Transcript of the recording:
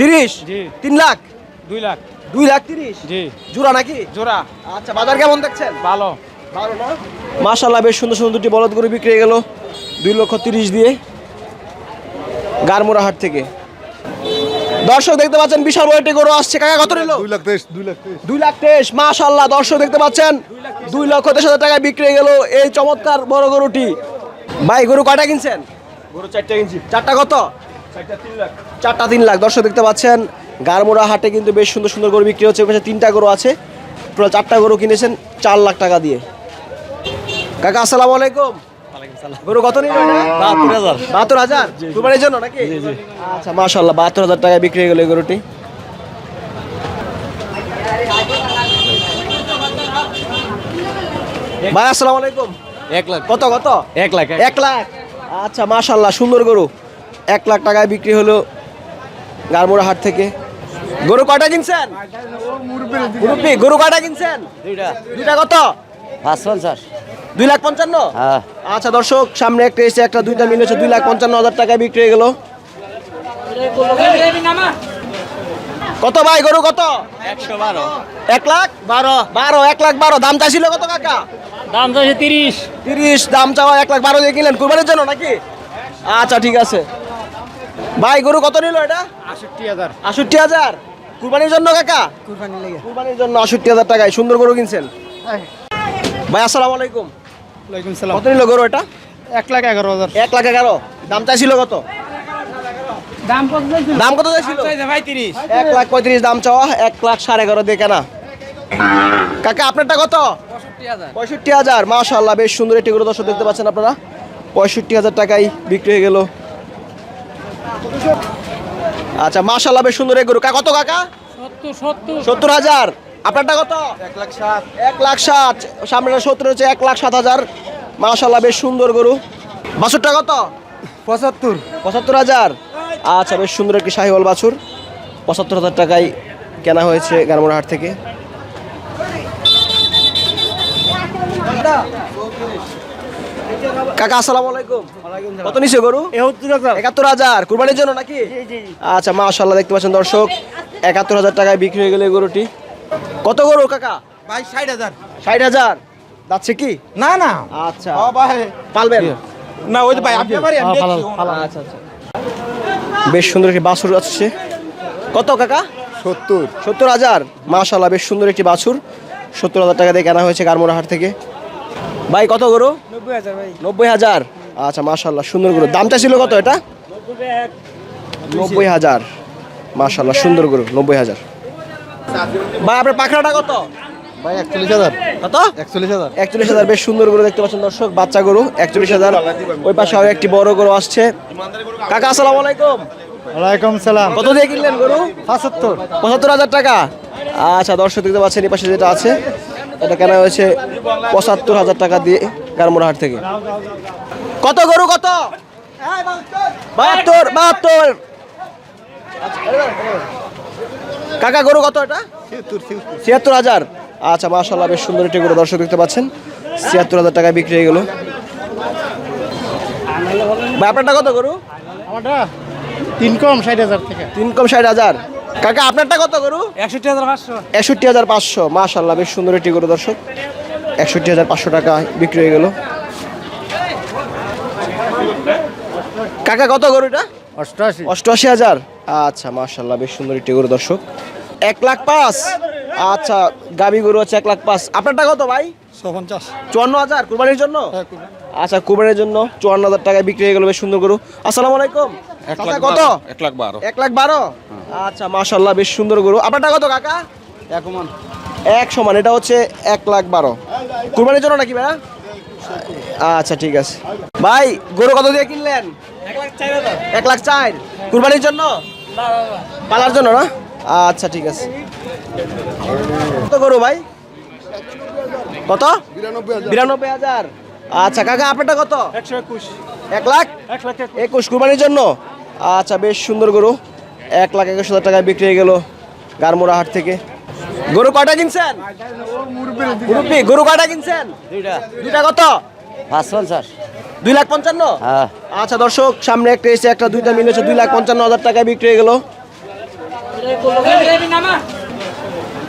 তিরিশ? জি। তিন লাখ? দুই লাখ। দুই লাখ তিরিশ? জি। জোড়া নাকি? জোড়া। আচ্ছা বাজার কেমন দেখছেন? ভালো। মাশাল্লাহ বেশ সুন্দর সুন্দর দুটি বলদ গরু বিক্রি হয়ে গেল। দুই লক্ষ তিরিশ দিয়ে গারমোড়া হাট থেকে। দর্শক দেখতে পাচ্ছেন বিশাল বড় একটি গরু আসছে। কাকা কত নিল? দুই লাখ তেইশ দুই লাখ তেইশ। দুই লাখ তেইশ মাশাল্লাহ দর্শক দেখতে পাচ্ছেন দুই লক্ষ তেইশ হাজার টাকায় বিক্রি হয়ে গেল এই চমৎকার বড় গরুটি। ভাই গরু কয়টা কিনছেন? গরু চারটা কিনছি। চারটা কত? চারটা তিন লাখ। দর্শক দেখতে পাচ্ছেন গারমোড়া হাটে কিন্তু বেশ সুন্দর সুন্দর গরু বিক্রি হচ্ছে। ওখানে তিনটা গরু আছে। টোটাল চারটা গরু কিনেছেন চার লাখ টাকা দিয়ে। কাকা আসসালামু আলাইকুম। গরু কত নিল বাহাত্তর হাজার। বাহাত্তর হাজার? কুরবানির জন্য নাকি? আচ্ছা মাশাল্লাহ বাহাত্তর হাজার টাকায় বিক্রি হয়ে গেল এই গরুটি। ভাই আসসালামু আলাইকুম। এক লাখ। কত কত? এক লাখ এক লাখ। আচ্ছা মাশাল্লাহ সুন্দর গরু। এক লাখ টাকায় বিক্রি হলো গারমোড়া হাট থেকে। গরু কটা কিনছেন? মুরব্বি গরু কটা কিনছেন? দুইটা। দুইটা কত? পাঁচ পঞ্চাশ দুই লাখ পঞ্চান্ন? হ্যাঁ। আচ্ছা দর্শক সামনে একটা এসে একটা দুইটা মিলে হচ্ছে দুই লাখ পঞ্চান্ন হাজার টাকায় বিক্রি হয়ে গেল। কত ভাই গরু কত? একশো বারো। এক লাখ? বারো। বারো এক লাখ বারো। দাম চাইছিল কত কাকা? দাম চাইছে তিরিশ। তিরিশ দাম চাওয়া এক লাখ বারো দিয়ে কিনলেন। কুরবানির জন্য নাকি? আচ্ছা ঠিক আছে। ভাই গরু কত নিল এটা? আষট্টি হাজার। আষট্টি হাজার? কুরবানির জন্য কাকা? কুরবানি লেগে। কুরবানির জন্য আষট্টি হাজার টাকায়। সুন্দর গরু কিনছেন? ভাই আসসালামু আলাইকুম। ওয়ালাইকুম সালাম। কত নিল গরু এটা? এক লাখ এগারো হাজার। এক লাখ এগারো। দাম চাইছিল কত? দাম কত দাম কত চাইছিল? ভাই তিরিশ। এক লাখ পঁয়ত্রিশ দাম চাওয়া এক লাখ সাড়ে এগারো দিয়ে কেনা। কাকা আপনারটা কত? পঁয়ষট্টি হাজার। পঁয়ষট্টি হাজার। মাশাল্লাহ বেশ সুন্দর একটি গরু দর্শক দেখতে পাচ্ছেন আপনারা। পঁয়ষট্টি হাজার টাকায় বিক্রি হয়ে গেল। আচ্ছা মাশাল্লাহ বেশ সুন্দর এই গরু। কা- কত কাকা? সত্তর হাজার। আপনারটা কত? এক লাখ সাত। এক লাখ সাত। সামনে সত্তর হচ্ছে এক লাখ সাত হাজার। মাশাল্লাহ বেশ সুন্দর গরু। বাছুরটা কত? পঁচাত্তর। পঁচাত্তর হাজার। আচ্ছা বেশ সুন্দর একটি শাহিওয়াল বাছুর। পঁচাত্তর হাজার টাকায় কেনা হয়েছে গারমোড়া হাট থেকে। কাকা আসসালামু আলাইকুম। কত নিছে গরু? একাত্তর হাজার। কুরবানির জন্য নাকি? আচ্ছা মাশাল্লাহ দেখতে পাচ্ছেন দর্শক একাত্তর হাজার টাকায় বিক্রি হয়ে গেল গরুটি। কত গরু কাকা? ভাই ষাট হাজার। ষাট হাজার। যাচ্ছে কি? না না। আচ্ছা। পালবেন? না ওই যে ভাই আচ্ছা আচ্ছা। বেশ সুন্দর একটি বাছুর আছে কত কাকা? সত্তর। সত্তর হাজার। মাশাল্লাহ বেশ সুন্দর একটি বাছুর। সত্তর হাজার টাকা দিয়ে কেনা হয়েছে গারমোড়া হাট থেকে। ভাই কত গরু? নব্বই হাজার ভাই। নব্বই হাজার? আচ্ছা মাশাল্লাহ সুন্দর গরু। দামটা ছিল কত এটা? নব্বই হাজার। মাশাল্লাহ সুন্দর গরু নব্বই হাজার। ভাই আপনার পাখরাটা কত? ভাই একচল্লিশ হাজার। কত? একচল্লিশ হাজার। একচল্লিশ হাজার। বেশ সুন্দর গরু দেখতে পাচ্ছেন দর্শক বাচ্চা গরু একচল্লিশ হাজার। ওই পাশে আরও একটি বড় গরু আসছে। কাকা আসসালামু আলাইকুম। ওয়ালাইকুম সালাম। কত দিয়ে কিনলেন গরু? পঁচাত্তর। পঁচাত্তর হাজার টাকা। আচ্ছা দর্শক দেখতে পাচ্ছেন এই পাশে যেটা আছে। এটা কেনা হয়েছে পঁচাত্তর হাজার টাকা দিয়ে গারমোড়া হাট থেকে। কত গরু কত? বাহাত্তর বাহাত্তর। কাকা গরু কত এটা? ছিয়াত্তর হাজার। আচ্ছা মাশাল্লাহ বেশ সুন্দর একটি গরু দর্শক দেখতে পাচ্ছেন। ছিয়াত্তর হাজার টাকায় বিক্রি হয়ে গেল। আপনারটা কত গরু? আমারটা তিন কম ষাট হাজার থেকে। তিন কম ষাট হাজার। কাকা আপনারটা কত গরু? একষট্টি হাজার পাঁচশো। একষট্টি হাজার পাঁচশো। মাশাল্লাহ বেশ সুন্দর একটি গরু দর্শক। একষট্টি হাজার পাঁচশো টাকা বিক্রি হয়ে গেল। কাকা কত গরুটা? অষ্টআশি। অষ্টআশি হাজার। আচ্ছা মাশাল্লাহ বেশ সুন্দর একটি গরু দর্শক। এক লাখ পাঁচ। আচ্ছা গাবি গরু আছে এক লাখ পাঁচ। আপনারটা কত ভাই? পঞ্চাশ চুয়ান্ন হাজার কুরবানির জন্য? আচ্ছা কুরবানির জন্য চুয়ান্ন হাজার টাকায় বিক্রি হয়ে গেল বেশ সুন্দর গরু। আসসালামু আলাইকুম। কত? এক লাখ বারো। এক লাখ বারো? আচ্ছা মাশাল্লাহ বেশ সুন্দর গরু। আপনারটা কত কাকা? এক মান এক সমান এটা হচ্ছে এক লাখ বারো। কুরবানির জন্য নাকি ভাইয়া? আচ্ছা ঠিক আছে। ভাই গরু কত দিয়ে কিনলেন? এক লাখ চার কুরবানির জন্য? পালার জন্য না? আচ্ছা ঠিক আছে। কত গরু ভাই? কত? বিরানব্বই হাজার। আচ্ছা কাকা আপনারটা কত? একুশ এক লাখ? একুশ। কুরবানির জন্য? আচ্ছা বেশ সুন্দর গরু। এক লাখ একুশ হাজার টাকায় বিক্রি হয়ে গেল গারমোড়া হাট থেকে। গরু কয়টা কিনছেন? মুরব্বি গরু কয়টা কিনছেন? দুইটা। দুইটা কত? পাঁচ পঞ্চাশ দুই লাখ পঞ্চান্ন? হ্যাঁ। আচ্ছা দর্শক সামনে একটা এসে একটা দুইটা মিলে হচ্ছে দুই লাখ পঞ্চান্ন হাজার টাকায় বিক্রি হয়ে গেল। ¿Qué nama?